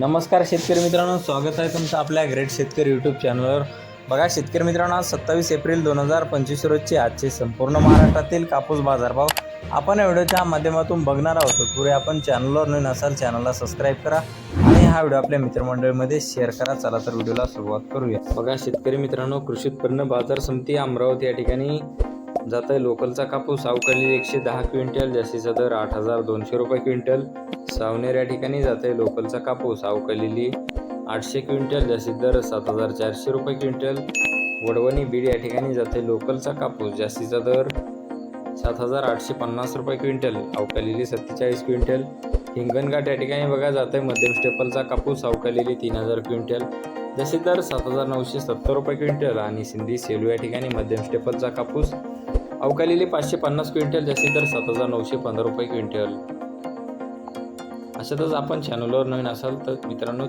नमस्कार शेतकरी मित्रांनो स्वागत आहे तुमचं आपल्या ग्रेट शेतकरी यूट्यूब चॅनलवर बघा शेतकरी मित्रांनो आज सत्तावीस एप्रिल दोन हजार पंचवीस रोजचे आजचे संपूर्ण महाराष्ट्रातील कापूस बाजारभाव आपण या व्हिडिओच्या माध्यमातून बघणार आहोत. पुढे आपण चॅनलवर नवीन असाल चॅनलला सबस्क्राईब करा आणि हा व्हिडिओ आपल्या मित्रमंडळीमध्ये शेअर करा. चला तर व्हिडिओला सुरुवात करूया. बघा शेतकरी मित्रांनो कृषी उत्पन्न बाजार समिती अमरावती या ठिकाणी जात आहे लोकलचा कापूस अवकाळी एकशे दहा क्विंटल जास्तीचा दर आठ हजार दोनशे रुपये क्विंटल. सावनेर या ठिकाणी जात आहे लोकलचा कापूस अवकलेली आठशे क्विंटल जास्तीत दर सात हजार चारशे रुपये क्विंटल. वडवणी बीड या ठिकाणी जाते लोकलचा कापूस जास्तीचा दर सात हजार आठशे पन्नास रुपये क्विंटल. अवकालेली सत्तेचाळीस क्विंटल. हिंगणघाट या ठिकाणी बघा जात आहे मध्यम स्टेपलचा कापूस अवकालेली तीन हजार क्विंटल. जास्तीत दर सात हजार नऊशे सत्तर रुपये क्विंटल आणि सिंधी सेलू या ठिकाणी मध्यम स्टेपलचा कापूस. अवकालेली पाचशे पन्नास क्विंटल जास्तीत दर सात हजार नऊशे पंधरा रुपये क्विंटल. अशातच आपण चॅनलवर नवीन असाल तर मित्रांनो